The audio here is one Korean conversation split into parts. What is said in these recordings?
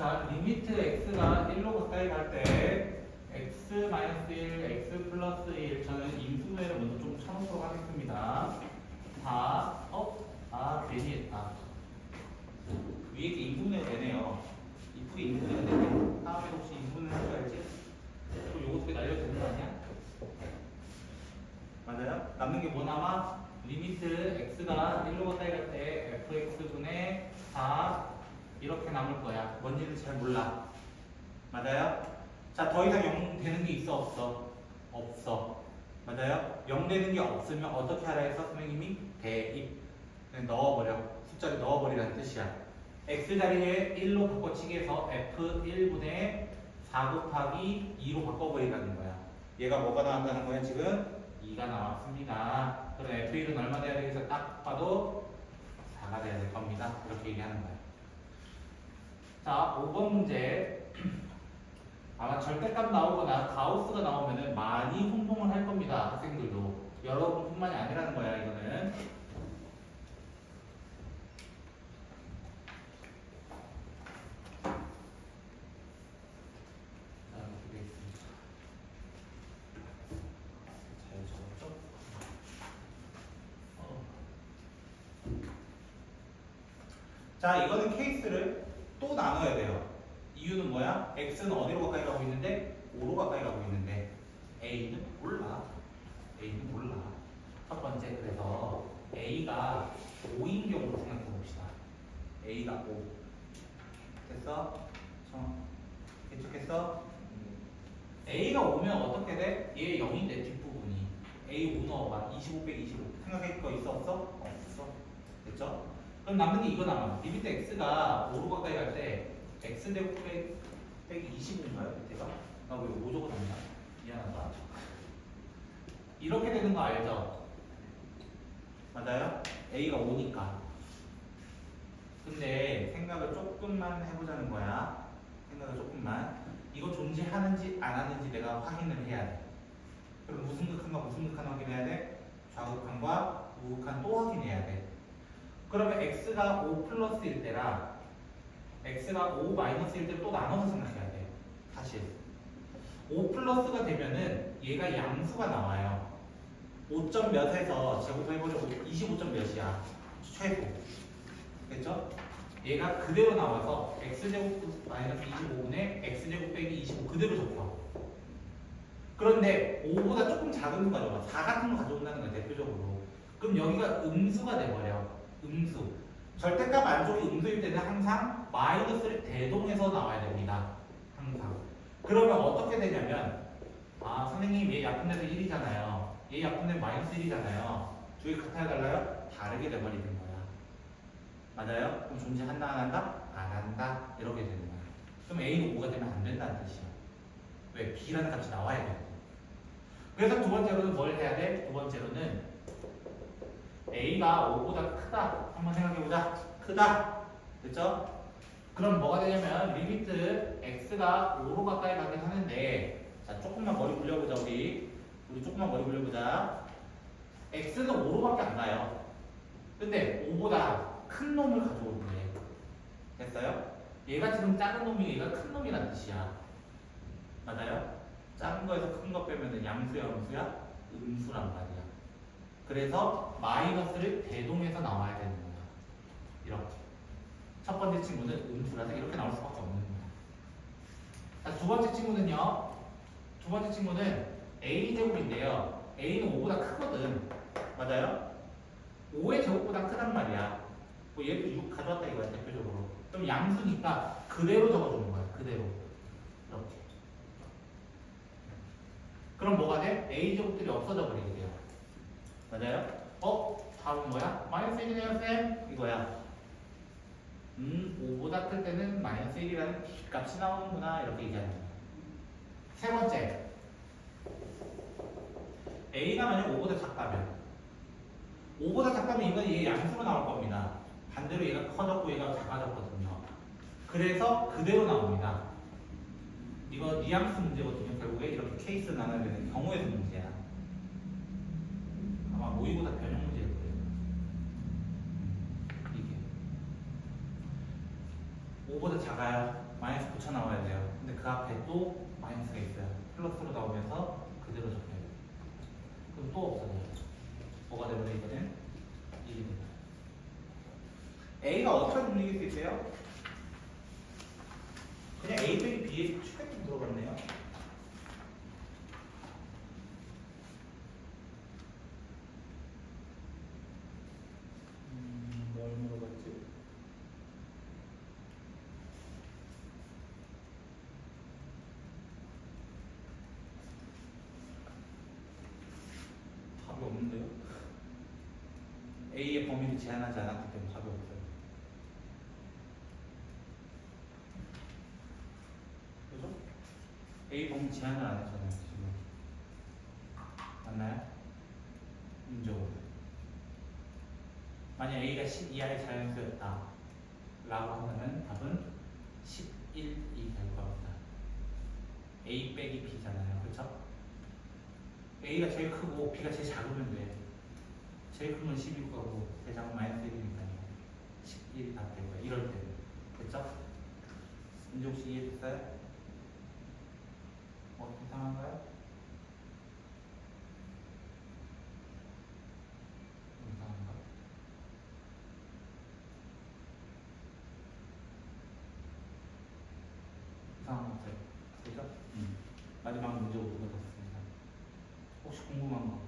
자, 리미트 x가 1로 가까이 갈 때 x 마이너스 1, x 플러스 1 저는 인수분해를 먼저 좀 쳐놓도록 하겠습니다. 4, 어? 아, 괜히 했다. 위에 게 인수분해 되네요. 이쁘게 인수분해 되네. 다음에 혹시 줄 알지? 그럼 요거 어떻게 날려도 되는 거 아니야? 맞아요? 남는 게 뭐 남아? 리미트 x가 1로 가까이 갈 때 fx분의 4 이렇게 남을 거야. 뭔지는 잘 몰라. 맞아요? 자, 더 이상 0 되는 게 있어 없어? 없어. 맞아요? 0 되는 게 없으면 어떻게 하라 해서 선생님이 대입 그냥 넣어버려. 숫자를 넣어버리라는 뜻이야. x 자리에 1로 바꿔치기 해서 f1분의 4 곱하기 2로 바꿔버리라는 거야. 얘가 뭐가 나왔다는 거야 지금? 2가 나왔습니다. 그럼 f1은 얼마 돼야 되겠어? 딱 봐도 4가 돼야 될 겁니다. 이렇게 얘기하는 거야. 자, 5번 문제. 아마 절대값 나오거나 가우스가 나오면은 많이 혼동을 할 겁니다. 학생들도. 여러분뿐만이 아니라는 거야, 이거는. 자, 이렇 x는 어디로 가까이 가고 있는데 5로 가까이 가고 있는데 a는 몰라. a는 몰라. 첫 번째 그래서 a가 5인 경우로 생각해 봅시다. a가 5. 됐어? 저 계속했어? a가 5면 어떻게 돼? 얘 0인데 뒷부분이 a 5 넣어봐 25 빼기 25 생각할 거 있어 없어? 없어 됐죠? 그럼 남는 게 이거 남아 리미트 x가 5로 가까이 갈 때 x제곱 빼- 빼기 25인가요? 밑에가? 나왜 5 적어놨냐? 미안하다 이렇게 되는 거 알죠? 맞아요? a가 5니까 근데 생각을 조금만 해보자는 거야 생각을 조금만 이거 존재하는지 안 하는지 내가 확인을 해야 돼 그럼 무슨 극한과 무슨 극한 확인해야 돼? 좌극한과 우극한 또 확인해야 돼 그러면 x가 5 플러스일 때랑 x가 5 마이너스일 때를 또 나눠서 생각해야 돼요. 사실 5 플러스가 되면은 얘가 양수가 나와요. 5점 몇에서 제곱해보면 25점 몇이야. 최고. 됐죠? 얘가 그대로 나와서 x제곱 마이너스 25분의 x제곱 빼기 25 그대로 적혀. 그런데 5보다 조금 작은 거 가져와. 4 같은 거 가져온다는 거야, 대표적으로. 그럼 여기가 음수가 돼버려. 음수. 절대값 안쪽이 음수일 때는 항상 마이너스를 대동해서 나와야 됩니다. 항상. 그러면 어떻게 되냐면, 아, 선생님, 얘 약분돼서 1이잖아요. 얘 약분돼 마이너스 1이잖아요. 두개 같아야 달라요? 다르게 돼버리는 거야. 맞아요? 그럼 존재 한다, 안 한다? 안 한다. 이렇게 되는 거야. 그럼 A는 5가 되면 안 된다는 뜻이야. 왜? B라는 값이 나와야 돼. 그래서 두 번째로는 뭘 해야 돼? 두 번째로는 A가 5보다 크다. 한번 생각해보자. 크다. 됐죠? 그럼 뭐가 되냐면 리미트 x가 5로 가까이 가긴 하는데 자 조금만 머리 굴려보자 우리 우리 조금만 머리 굴려보자 x는 5로밖에 안 가요 근데 5보다 큰 놈을 가져오는 거예요 됐어요? 얘가 지금 작은 놈이 얘가 큰 놈이란 뜻이야 맞아요? 작은 거에서 큰 거 빼면은 양수야 음수야? 음수란 말이야 그래서 마이너스를 대동해서 나와야 되는 거야. 이렇게. 첫 번째 친구는 음수라서 이렇게 나올 수밖에 없는 거야. 자, 두 번째 친구는요. 두 번째 친구는 a 제곱인데요. a는 5보다 크거든. 맞아요? 5의 제곱보다 크단 말이야. 뭐 얘도 6 가져왔다 이거야 대표적으로. 그럼 양수니까 그대로 적어주는 거야. 그대로. 이렇게. 그럼 뭐가 돼? a 제곱들이 없어져 버리게 돼요. 맞아요? 어? 답은 뭐야? 마이너스 1이네요, 쌤? 이거야. 음, 5보다 클 때는 마이너스 1이라는 값이 나오는구나. 이렇게 얘기하는 거야. 세 번째. A가 만약 5보다 작다면. 5보다 작다면 이건 얘 양수로 나올 겁니다. 반대로 얘가 커졌고 얘가 작아졌거든요. 그래서 그대로 나옵니다. 이거 니앙스 문제거든요. 결국에 이렇게 케이스 나눠야 되는 경우에서 문제야. 아마 모의고사 변형 문제일 거예요. 이게 5보다 작아요. 마이너스 붙여 나와야 돼요. 근데 그 앞에 또 마이너스가 있어요. 플러스로 나오면서 그대로 적혀요. 그럼 또 없어져요. 뭐가 되버려 이거는 1이 됩니다. A가 어떻게 분리될 수 있어요? 그냥 A 빼기 B에 최대로 들어갔네요. 음, 뭘 물어봤지? 답이 없는데요? A의 범위를 제한하지 않았기 때문에 답이 없어요. 그죠? A 범위 제한을 안 했잖아요, 지금. 맞나요? 문제적으로. 만약 A가 10 이하의 자연수였다. 라고 하면은 답은 11이 될 겁니다. A 빼기 B잖아요. 그쵸? A가 제일 크고 B가 제일 작으면 돼. 제일 큰 건 10일 거고 작은 마이너스 1이니까요. 11이 답될 거예요. 이럴 때는. 됐죠? 문제 혹시 이해됐어요? 뭐 이상한가요? 이상한가? 이상한 거 없어요. 그죠? 음. 마지막 문제 오르겠습니다. 혹시 궁금한 거?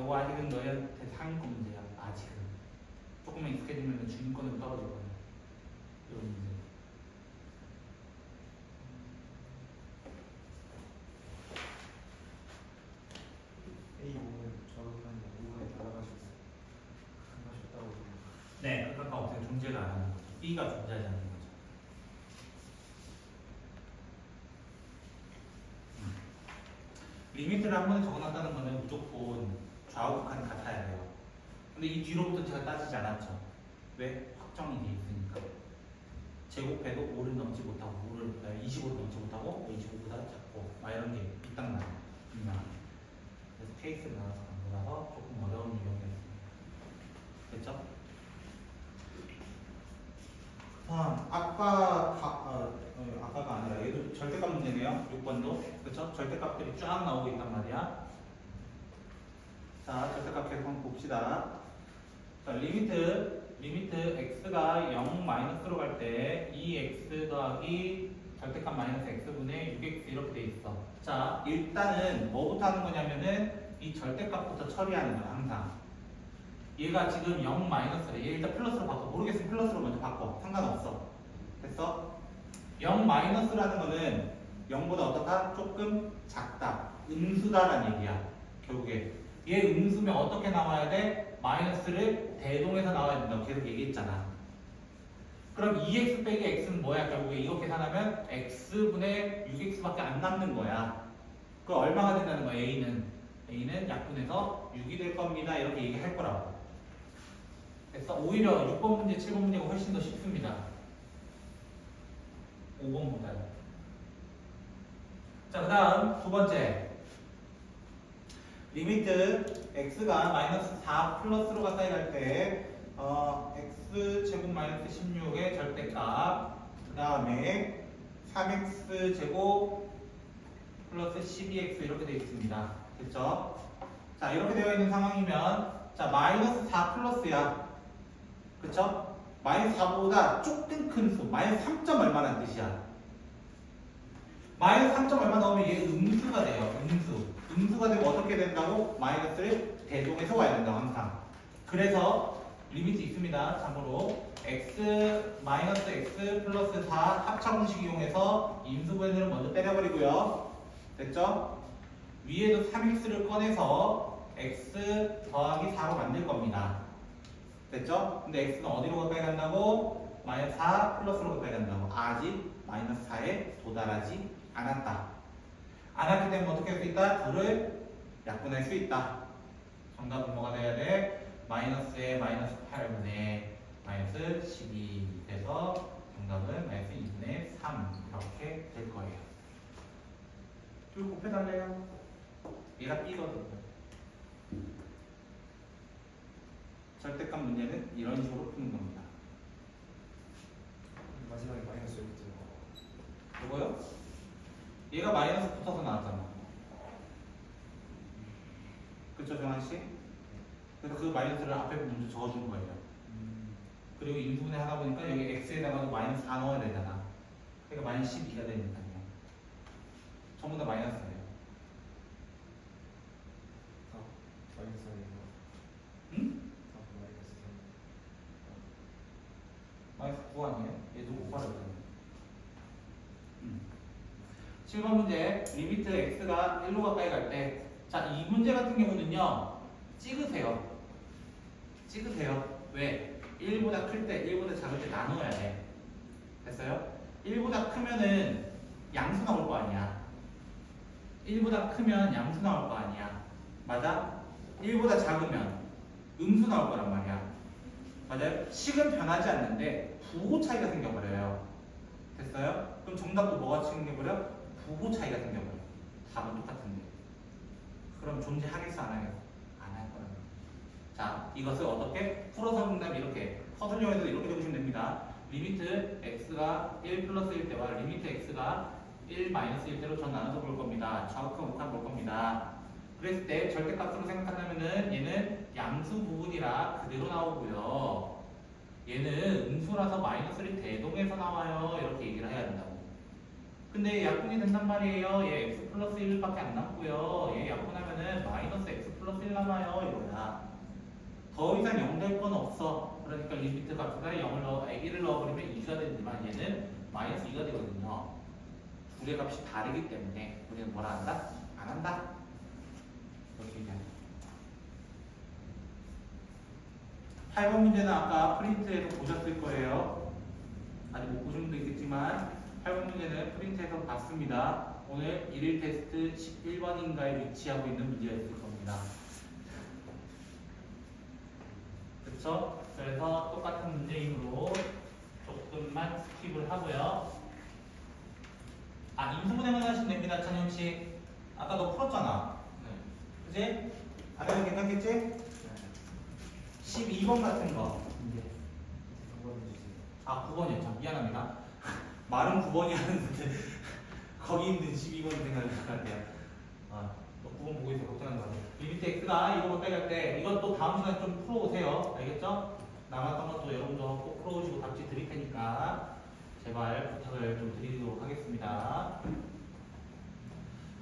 아, 이거 아직은 너희한테 상위권 문제야. 아직은. 조금만 익숙해지면 주인권으로 떨어질 거야. 이런 문제. A 저렇게 오후에 날아가셨어. 나가셨다고 네, 그러니까 어떻게 존재가 안 하는 거죠. B가 존재하지 않는 거죠. 음. 리미트를 한 번에 적어놨다는 거는 무조건 좌우칸 같아야 돼요. 근데 이 뒤로부터 제가 따지지 않았죠. 왜? 확정이 돼 있으니까. 제곱해도 5를 넘지 못하고 5를 25를 넘지 못하고 25보다 작고 막 이런 게 말이에요. 분명하게. 그래서 케이스를 나눠서 간 거라서 조금 어려운 유형이었습니다. 됐죠? 다음 아까 가, 어, 어, 아까가 아니라 얘도 절대값 문제네요. 6번도 그렇죠? 절대값들이 쫙 나오고 있단 말이야. 자 절대값 한번 봅시다. 자 리미트 리미트 x가 0 마이너스로 갈 때 2x 더하기 절대값 마이너스 x분의 6x 이렇게 돼 있어. 자 일단은 뭐부터 하는 거냐면은 이 절대값부터 처리하는 거야 항상. 얘가 지금 0 마이너스래. 얘 일단 플러스로 바꿔. 모르겠으면 플러스로 먼저 바꿔. 상관없어. 됐어? 0 마이너스라는 거는 0보다 어떻다? 조금 작다. 음수다라는 얘기야. 결국에. 얘 음수면 어떻게 나와야 돼? 마이너스를 대동해서 나와야 된다고 계속 얘기했잖아. 그럼 2x 빼기 x는 뭐야? 결국에 이거 계산하면 x분의 6x밖에 안 남는 거야. 그 얼마가 된다는 거야? a는. a는 약분해서 6이 될 겁니다. 이렇게 얘기할 거라고. 그래서 오히려 6번 문제, 7번 문제가 훨씬 더 쉽습니다. 5번보다는. 자, 그 다음 두 번째. 리미트 x가 마이너스 4 플러스로 가까이 갈 때, 어, x 제곱 마이너스 16의 절대값, 그 다음에 3x 제곱 플러스 12x 이렇게 되어 있습니다. 됐죠? 자, 이렇게 되어 있는 상황이면, 자, 마이너스 4 플러스야. 그쵸? 마이너스 4보다 조금 큰 수, 마이너스 3점 얼마란 뜻이야. 마이너스 3점 얼마 나오면 얘 음수가 돼요. 음수. 음수가 되면 어떻게 된다고? 마이너스를 대동해서 와야 된다고 항상. 그래서 리미트 있습니다. 참고로 x 마이너스 x 플러스 4 합차 공식 이용해서 임수분해를 먼저 때려버리고요. 됐죠? 위에도 3x를 꺼내서 x 더하기 4로 만들 겁니다. 됐죠? 근데 x는 어디로 가까이 간다고? 마이너스 4 플러스로 가까이 간다고. 아직 마이너스 4에 도달하지 않았다. 않았기 때문에 어떻게 할 수 있다? 둘을 약분할 수 있다. 정답은 뭐가 돼야 돼? 마이너스에 마이너스 8분의 마이너스 12 돼서 정답은 마이너스 2분의 3 이렇게 될 거예요. 둘 곱해달래요. 얘가 B거든요. 절대값 문제는 이런 식으로 푸는 겁니다. 마지막에 마이너스 여기 들어가. 이거요? 얘가 마이너스 붙어서 나왔잖아. 그쵸, 정한 씨? 그래서 그 마이너스를 앞에 먼저 적어준 거예요. 그리고 인수분해 하다 보니까 여기 x에다가 마이너스 4 넣어야 되잖아. 그러니까 마이너스 12가 되니까. 그냥. 전부 다 마이너스예요. 마이너스 아닌가? 응? 마이너스 마이너스 9 아니에요? 얘도 5 8 7번 문제 리미트 x가 1로 가까이 갈 때 자, 이 문제 같은 경우는요. 찍으세요. 찍으세요. 왜? 1보다 클 때, 1보다 작을 때 나눠야 돼. 됐어요? 1보다 크면은 양수 나올 거 아니야. 1보다 크면 양수 나올 거 아니야. 맞아? 1보다 작으면 음수 나올 거란 말이야. 맞아요? 식은 변하지 않는데 부호 차이가 생겨버려요. 됐어요? 그럼 정답도 뭐가 생겨버려? 부호 차이가 생겨버려. 답은 똑같은데. 그럼 존재하겠어 안 하겠어? 안 할 거라는. 자, 이것을 어떻게 풀어서 정답 이렇게 커슬형에서 이렇게 적으시면 됩니다. 리미트 x가 1 플러스일 때와 리미트 x가 1 마이너스일 때로 전 나눠서 볼 겁니다. 좌우편 우편 볼 겁니다. 그랬을 때 절대값으로 생각한다면은 얘는 양수 부분이라 그대로 나오고요. 얘는 음수라서 마이너스를 대동해서 나와요. 이렇게 얘기를 해야 된다고. 근데 약분이 된단 말이에요. 얘 x 플러스 1밖에 안 남고요. 얘 약분하면은 마이너스 x 플러스 1 남아요. 이거야. 더 이상 0 될 건 없어. 그러니까 리미트 값에다 0을 넣어, 1을 넣어버리면 2가 되지만 얘는 마이너스 2가 되거든요. 둘의 값이 다르기 때문에 우리는 뭐라 한다? 안 한다. 이렇게 얘기하는 8번 문제는 아까 프린트에서 보셨을 거예요. 아직 못 보신 분도 있겠지만 8번 문제는 프린트에서 봤습니다. 오늘 1일 테스트 11번인가에 위치하고 있는 문제였을 겁니다. 그쵸? 그래서 똑같은 문제이므로 조금만 스킵을 하고요. 아, 임수분해만 하시면 됩니다, 찬영 씨. 아까 너 풀었잖아. 그지? 아까 괜찮겠지? 12번 같은 거. 네. 해주세요. 아, 9번이었죠. 미안합니다. 말은 9번이었는데 거기 있는 12번 생각을 할게요. 아, 너 9번 보고 있어 걱정하지 마세요. 리미트 x가 이거 가까이 갈때 이것도 다음 시간에 좀 풀어오세요. 알겠죠? 남았던 것도 여러분도 꼭 풀어오시고 답지 드릴 테니까 제발 부탁을 좀 드리도록 하겠습니다.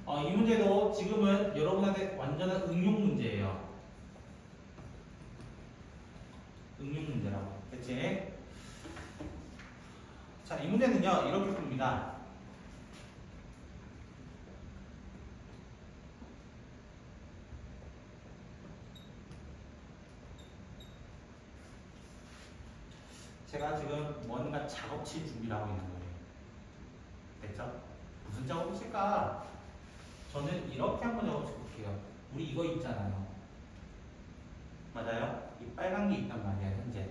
어, 이 문제도 지금은 여러분한테 완전한 응용 문제예요. 응용 문제라고. 그치? 자, 이 문제는요, 이렇게 풉니다. 제가 지금 뭔가 작업실 준비를 하고 있는 거예요. 됐죠? 무슨 작업실까? 저는 이렇게 한번 작업실 볼게요. 우리 이거 있잖아요. 맞아요? 이 빨간 게 있단 말이야, 현재.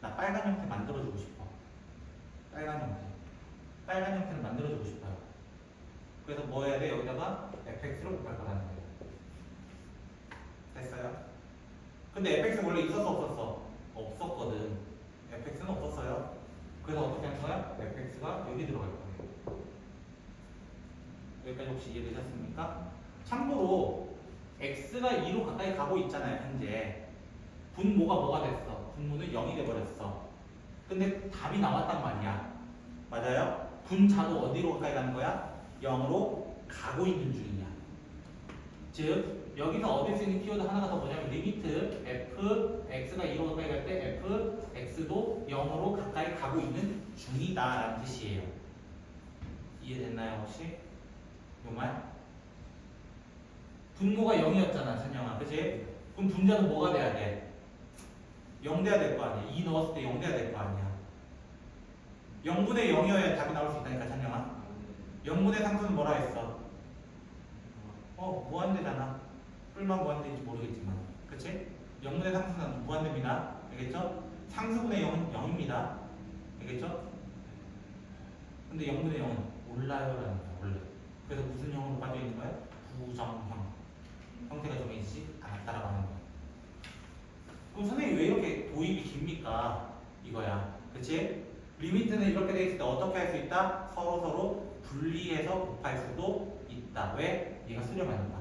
나 빨간 형태 만들어주고 싶어. 빨간 형태. 빨간 형태를 만들어주고 싶어요. 그래서 뭐 해야 돼? 여기다가 fx를 곱할 거라는 거예요. 됐어요? 근데 fx 원래 있었어 없었어? 없었거든. fx는 없었어요. 그래서 어떻게 하는 거야? fx가 여기 들어갈 거예요. 여기까지 혹시 이해되셨습니까? 참고로 x가 2로 가까이 가고 있잖아요, 현재. 분모가 뭐가 됐어? 분모는 0이 돼버렸어. 근데 답이 나왔단 말이야. 맞아요? 분자도 어디로 가까이 가는 거야? 0으로 가고 있는 중이야. 즉, 여기서 얻을 수 있는 키워드 하나가 더 뭐냐면 리미트 f x가 2로 가까이 갈 때 f x도 0으로 가까이 가고 있는 중이다 라는 뜻이에요. 이해됐나요, 혹시? 요 말? 분모가 0이었잖아, 찬영아. 그치? 그럼 분자는 뭐가 돼야 돼? 0 돼야 될 거 아니야. 2 넣었을 때 0 돼야 될 거 아니야. 0분의 0이어야 답이 나올 수 있다니까, 찬영아. 0분의 상수는 뭐라 했어? 어, 무한대잖아. 뿔만 무한대인지 모르겠지만. 그치? 0분의 상수는 무한대입니다. 알겠죠? 상수분의 0은 0입니다. 알겠죠? 근데 0분의 0은 몰라요라는 거야, 원래. 그래서 무슨 형으로 빠져 있는 거야? 부정형. 형태가 정해지지 않았다라고 하는 거야. 그럼 선생님 왜 이렇게 도입이 깁니까? 이거야. 그치? 리미트는 이렇게 돼 있을 때 어떻게 할 수 있다? 서로 서로 분리해서 곱할 수도 있다. 왜? 얘가 수렴하니까.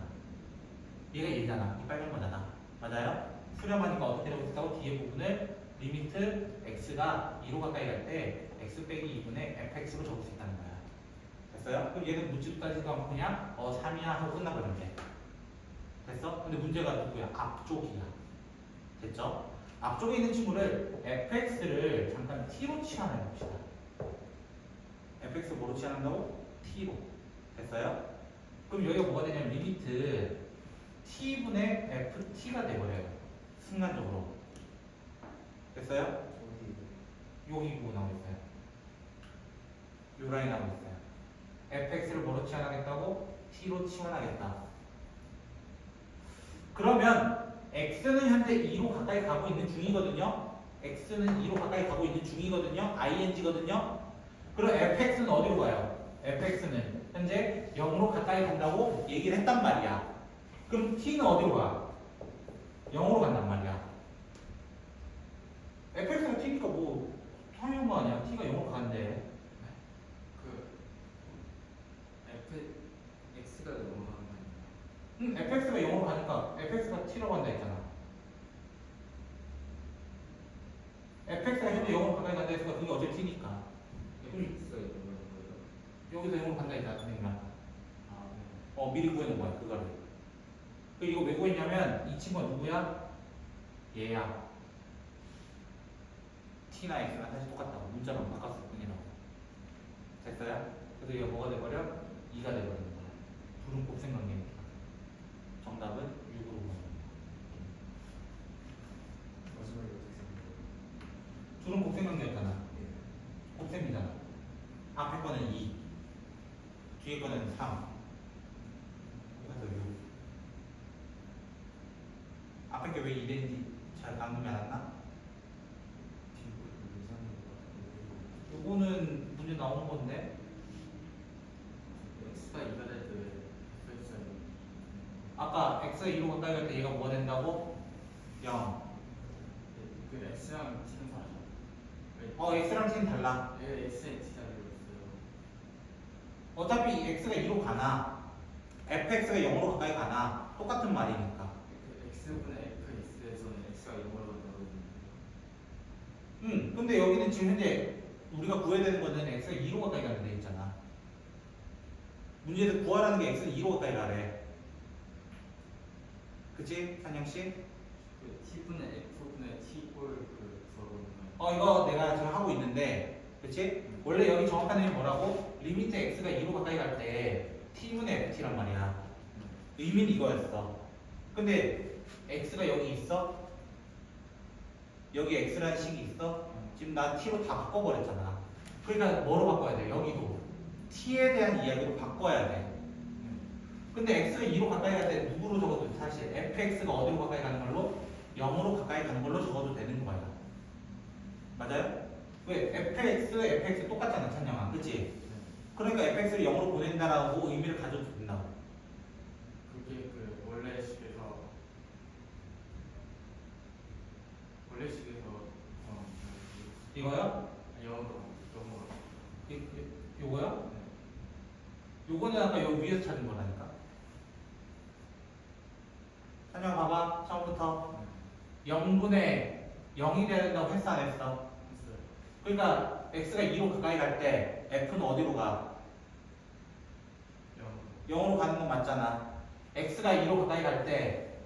얘가 얘잖아. 이 빨간 거잖아. 맞아요? 수렴하니까 어떻게 되고 있다고 뒤에 부분을 리미트 x가 2로 가까이 갈 때 x 빼기 2분의 fx로 적을 수 있다는 거야. 됐어요? 그럼 얘는 묻지도 따지도 않고 그냥 어 3이야 하고 끝나버리면 돼. 됐어? 근데 문제가 누구야? 앞쪽이야. 됐죠? 앞쪽에 있는 친구를 fx를 잠깐 t로 치환해 봅시다. fx 뭐로 치환한다고? t로. 됐어요? 그럼 여기가 뭐가 되냐면 리미트 t분의 ft가 돼버려요. 순간적으로. 됐어요? 여기 보고 나오고 있어요. 요 라인 나오고 있어요. fx를 뭐로 치환하겠다고? t로 치환하겠다. 그러면 x는 현재 2로 가까이 가고 있는 중이거든요. x는 2로 가까이 가고 있는 중이거든요. ing거든요. 그럼 fx는 어디로 가요? fx는 현재 0으로 가까이 간다고 얘기를 했단 말이야. 그럼 t는 어디로 가? 0으로 간단 말이야. fx가 t니까 뭐 당연한 거 아니야. t가 0으로 가는데. 네? 그 f x가 0으로 음, fx가 0으로 가니까 fx가 t로 간다 했잖아. fx가 현재 0으로 간다 했는데 그러니까 그게 어제 t니까. 음. 여기서 0으로 간다 했잖아, 선생님이랑. 아, 네. 어, 미리 구해놓은 거야, 그거를. 그 이거 왜 구했냐면 이 친구가 누구야? 얘야. t나 x랑 사실 똑같다고. 문자만 바꿨을 뿐이라고. 됐어요? 그래서 얘가 뭐가 돼버려? 2가 돼버리는 거야. 부름법 생각력. 정답은 6으로 구하는 거야. 마지막에 어떻게 둘은 곱셈관계였잖아. 곱셈이잖아. 앞에 거는 2, 뒤에 거는 3. 그래서 6. 앞에 게왜 2인지 잘 감금이 안 왔나? 요거는 문제 나온 건데 X가 2가 될때 Fx가 아까 x가 2로 가까이 갈때 얘가 뭐가 된다고? 0. 그 X랑 T는 다르죠? 왜? 어 x랑 t는 달라. 왜 X에 T 달리고 있어요? 어차피 x가 2로 가나 fx가 0으로 가까이 가나 똑같은 말이니까. 그 X분의 FX에서는 X가 0으로 간다고 했는데 응. 근데 여기는 지금 현재 우리가 구해야 되는 거는 x가 2로 가까이 가는 데 있잖아. 문제에서 구하라는 게 x는 2로 가까이 가래. 그치? 찬영 씨? 그 T분의 F분의 T꼴 그 구하고 있는 거예요? 어 이거 내가 지금 하고 있는데 그치? 원래 여기 정확한 의미 뭐라고? 리미트 x가 2로 가까이 갈 때 t분의 ft란 말이야 의미는 이거였어 근데 x가 여기 있어? 여기 x라는 식이 있어? 지금 나 t로 다 바꿔버렸잖아 그러니까 뭐로 바꿔야 돼? 여기도 t에 대한 이야기로 바꿔야 돼 근데 x가 2로 가까이 갈 때 누구로 적어도 돼, 사실 fx가 어디로 가까이 가는 걸로? 0으로 가까이 가는 걸로 적어도 되는 거야 맞아요? 왜? fx, fx 똑같잖아, 찬영아. 그치? 그러니까 fx를 0으로 보낸다라고 의미를 가져도 된다고. 그게 그 원래 식에서 원래 식에서 어 그- 이거요? 영어로 영어로 이, 이, 요거요? 네. 요거는 아까 요 위에서 찾은 거라니까. 찬영아, 봐봐. 처음부터 0분의 0이 돼야 된다고 했어, 안 했어? 그러니까 x가 2로 가까이 갈 때 f는 어디로 가? 영어로 0으로 가는 건 맞잖아. x가 2로 가까이 갈 때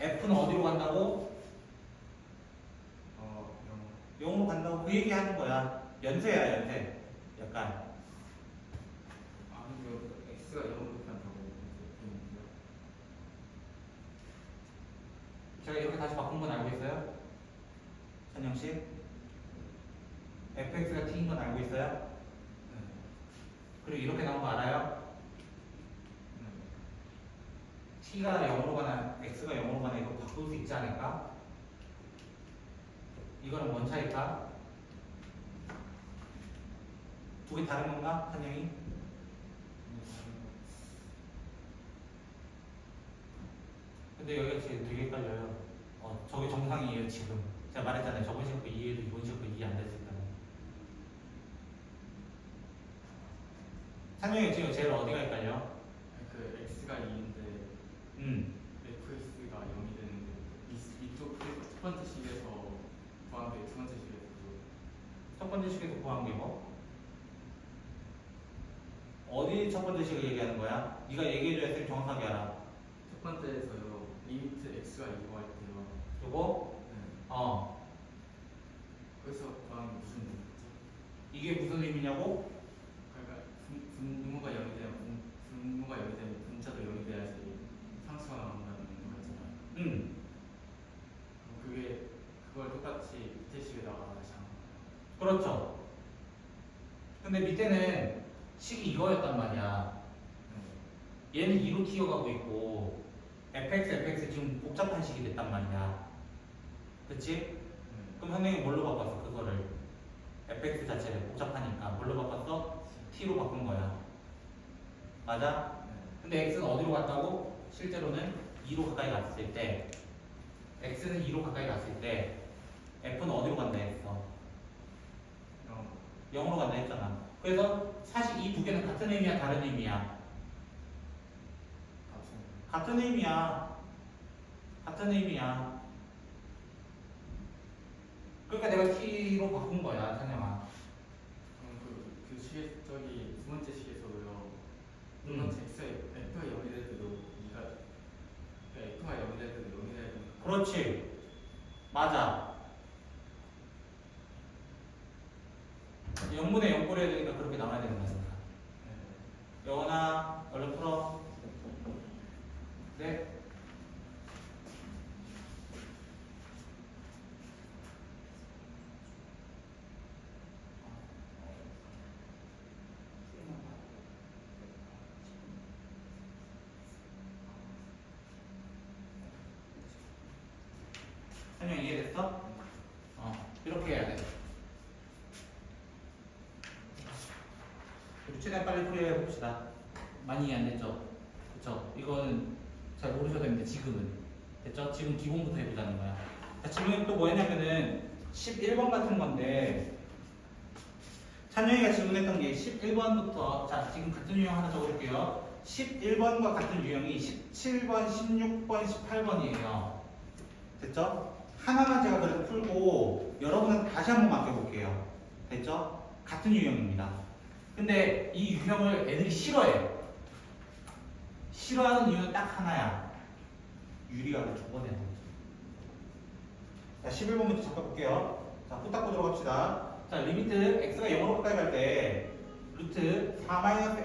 f는 어디로 간다고? 어 영어 0으로 간다고 그 얘기 하는 거야. 연쇄야, 연쇄. 약간. 아니 그 X가 영어로 간다고 했는데요. 제가 이렇게 다시 바꾼 건 알고 있어요? 찬영 씨? fx가 t인 건 알고 있어요? 네. 그리고 이렇게 나온 거 알아요? 네. t가 0으로 가나 x가 0으로 가나 이거 바꿀 수 있지 않을까? 이거는 뭔 차일까? 두 개 다른 건가? 찬영이? 근데 여기가 지금 되게 헷갈려요. 어, 저게 정상이에요, 지금. 제가 말했잖아요. 저번 시간거 이해해도 이번 시간거 이해 안 됐을 거는. 찬영이 지금 제일 어디가 헷갈려? 그 x가 2인데 음. fx가 0이 되는데 이, 이쪽 그 첫 번째 식에서 구한 게 두 번째 식에서 첫 번째 식에서 구한 게 뭐? 어디 첫 번째 식을 얘기하는 거야? 네가 얘기해줘야 쌤 정확하게 알아. 첫 번째에서요 리미트 x가 2고 할 때요 요거 네. 어 구한 게 무슨 의미죠? 이게 무슨 의미냐고? 그러니까 분, 분모가 0이 되면 분, 분모가 0이 되면 분자도 0이 돼야지 상수가 나온다는 거 있잖아요 음 그럼 그게 그걸 똑같이 밑에 식에다가 다시 한 거예요 그렇죠. 근데 밑에는 식이 이거였단 말이야. 네. 얘는 2로 튀어가고 있고 fx, fx 지금 복잡한 식이 됐단 말이야. 그치? 네. 그럼 선생님이 뭘로 바꿨어? 그거를 fx 자체를 복잡하니까 뭘로 바꿨어? t로 바꾼 거야. 맞아? 네. 근데 x는 어디로 갔다고? 실제로는 2로 가까이 갔을 때 x는 2로 가까이 갔을 때 f는 어디로 간다 했어? 영. 0으로 간다 했잖아. 그래서 사실 이 두 개는 같은 의미야, 다른 의미야? 같은 의미야. 같은 의미야. 그러니까 내가 t로 바꾼 거야, 찬영아. 그럼 그, 그 시에 저기 두 번째 식에서도요 두 음. 번째 x가 f가 0이 될 때도 2가 그러니까 f가 0이 될 때도 0이 돼야 되는 거 그렇지. 맞아. 0분의 0 꼴해야 되니까 그렇게 나와야 되는 거니까. 네. 영원아, 얼른 풀어. 네. 설명 이해됐어? 어, 이렇게 해야 돼. 최대한 빨리 풀이해 봅시다. 많이 안 됐죠? 그쵸? 이거는 잘 모르셔도 됩니다. 지금은. 됐죠? 지금 기본부터 해보자는 거야. 자, 지금 또 뭐였냐면은 11번 같은 건데 찬영이가 질문했던 게 11번부터 자 지금 같은 유형 하나 적어볼게요. 11번과 같은 유형이 17번, 16번, 18번이에요. 됐죠? 하나만 제가 그래도 풀고 여러분은 다시 한번 맡겨볼게요. 됐죠? 같은 유형입니다. 근데 이 유형을 애들이 싫어해. 싫어하는 이유는 딱 하나야. 유리하고 저번에 나오죠. 자, 11번부터 잠깐 볼게요. 자, 후딱 보도록 합시다. 자, 리미트 x가 0으로 가까이 갈 때 루트 4 마이너스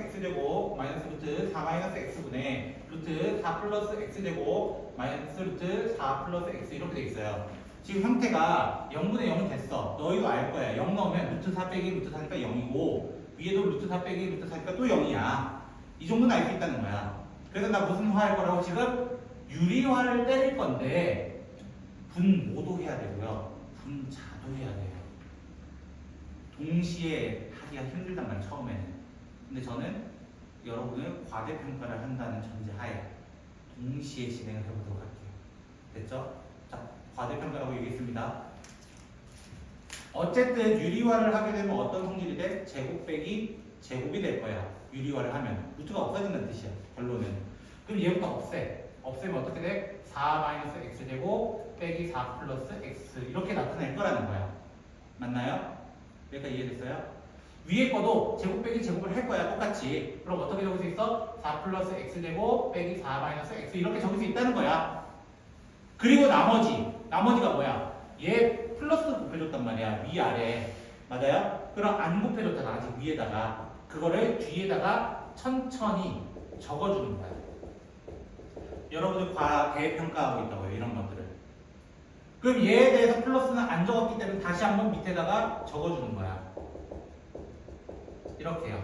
루트 4 마이너스 x분의 루트 4 플러스 x 제곱 마이너스 루트 4 플러스 x 이렇게 돼 있어요. 지금 형태가 0분의 0은 됐어. 너희도 알 거야. 0 넣으면 루트 4 빼기 루트 4니까 0이고 위에도 루트 4 빼기 루트 4니까 또 0이야. 이 정도는 알 수 있다는 거야. 그래서 나 무슨 화할 거라고 지금 유리화를 때릴 건데 분모도 해야 되고요. 분자도 해야 돼요. 동시에 하기가 힘들단 말이에요, 처음에는. 근데 저는 여러분을 과대평가를 한다는 전제하에 동시에 진행을 해보도록 할게요. 됐죠? 자, 과대평가라고 얘기했습니다. 어쨌든 유리화를 하게 되면 어떤 성질이 돼? 제곱 빼기 제곱이 될 거야. 유리화를 하면. 루트가 없어진다는 뜻이야, 결론은. 그럼 얘부터 없애. 없애면 어떻게 돼? 4 마이너스 x 제곱 빼기 4 플러스 x 이렇게 나타낼 거라는 거야. 맞나요? 여기까지 이해됐어요? 위에 거도 제곱 빼기 제곱을 할 거야 똑같이 그럼 어떻게 적을 수 있어? 4 플러스 x 제곱 빼기 4 마이너스 x 이렇게 적을 수 있다는 거야 그리고 나머지 나머지가 뭐야? 얘 플러스 곱해줬단 말이야 위아래 맞아요? 그럼 안 곱해줬다가 아직 위에다가 그거를 뒤에다가 천천히 적어주는 거야 여러분들 과 대평가하고 있다고요 이런 것들을 그럼 얘에 대해서 플러스는 안 적었기 때문에 다시 한번 밑에다가 적어주는 거야. 이렇게요.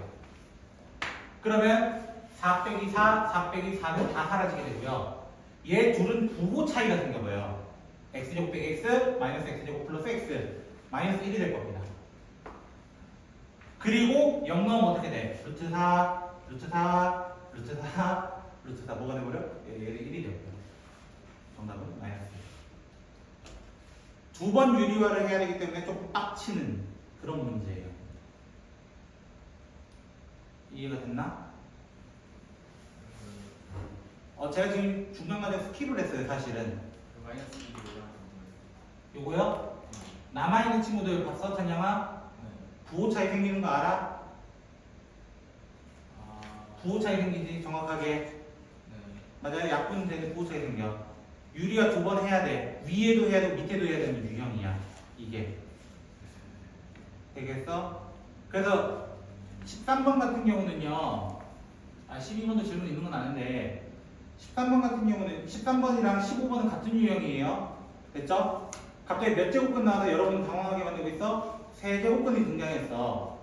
그러면 4 빼기 4, 4 빼기 4는 다 사라지게 되고요. 얘 둘은 부호 차이가 생겨봐요. X제곱 빼기 x, 마이너스 x제곱 플러스 x, 마이너스 1이 될 겁니다. 그리고 0 넣으면 어떻게 돼? 루트 4, 루트 4, 루트 4, 루트 4 뭐가 돼버려? 얘- 얘를 1이 되고요. 정답은 마이너스 1. 두번 유리화를 해야 되기 때문에 좀 빡치는 그런 문제예요. 이해가 됐나? 어 제가 지금 중간까지 스킵을 했어요 사실은 그 마이너스 1이 올라가는 요거요? 남아있는 친구들 봤어 찬양아? 부호 차이 생기는 거 알아? 아, 부호 차이 생기지 정확하게 네. 맞아요 약분 되는 부호 차이 생겨 유리화 두번 해야 돼 위에도 해야 되고 밑에도 해야 되는 유형이야 이게 되겠어? 그래서 13번 같은 경우는요 아 12번도 질문 있는 건 아는데 13번 같은 경우는 13번이랑 15번은 같은 유형이에요 됐죠? 갑자기 몇 제곱근 나와서 여러분 당황하게 만들고 있어? 세 제곱근이 등장했어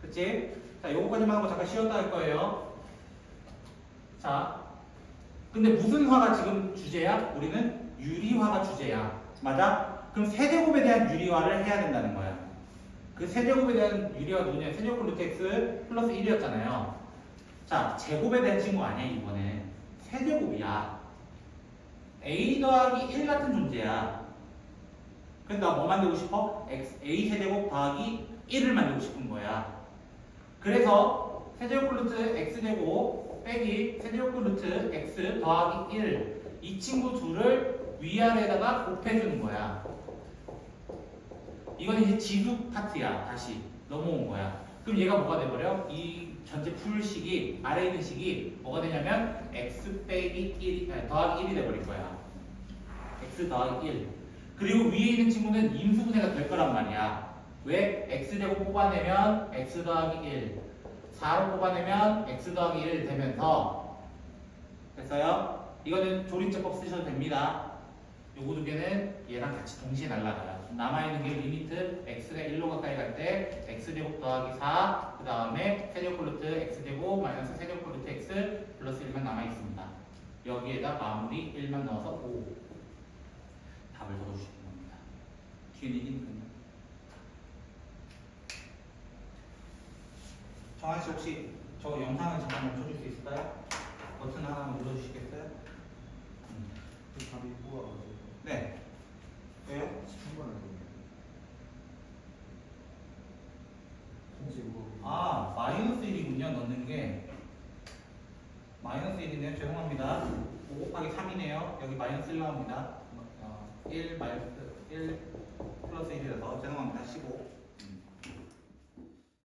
그치? 자 요거까지만 하고 잠깐 쉬었다 할 거예요 자 근데 무슨 화가 지금 주제야? 우리는 유리화가 주제야 맞아? 그럼 세제곱에 대한 유리화를 해야 된다는 거야 그 세제곱에 대한 유리화가 누구냐? 세제곱 루트 x 플러스 1이었잖아요 자 제곱에 대한 친구 아니야 이번에 세제곱이야 a 더하기 1 같은 존재야 근데 나 뭐 만들고 싶어? x, a 세제곱 더하기 1을 만들고 싶은 거야. 그래서 세제곱 루트 x제곱 빼기 세제곱 루트 x 더하기 1 이 친구 둘을 위아래에다가 곱해주는 거야. 이건 이제 지수 파트야 다시. 넘어온 거야. 그럼 얘가 뭐가 돼버려? 이 전체 풀식이 아래에 있는 식이 뭐가 되냐면 x 빼기 1 아니, 더하기 1이 돼버릴 거야. X 더하기 1 그리고 위에 있는 친구는 임수분해가 될 거란 말이야. 왜? x제곱 뽑아내면 x 더하기 1 4로 뽑아내면 x 더하기 1 되면서. 됐어요? 이거는 조림제법 쓰셔도 됩니다. 요거 두 개는 얘랑 같이 동시에 날라가요. 남아있는 게 리미트 x가 1로 가까이 갈 때 x제곱 더하기 4 그 다음에 세제곱 루트 x제곱 마이너스 세제곱 루트 x 플러스 1만 남아있습니다. 여기에다 마무리 1만 넣어서 5 답을 적어주시는 겁니다 뒤에 이기니까요 정한 씨 혹시 저 영상을 잠깐 멈춰줄 수 있을까요? 버튼 하나만 눌러주시겠어요? 음. 그 답이 뽑아가지고 네. 왜요? 10분만 하고 통지 이거 아 마이너스 1이군요 넣는 게 마이너스 1이네요 죄송합니다 5 곱하기 3이네요 여기 마이너스 1 나옵니다 어, 1 마이너스 1 플러스 1이라서 죄송합니다 15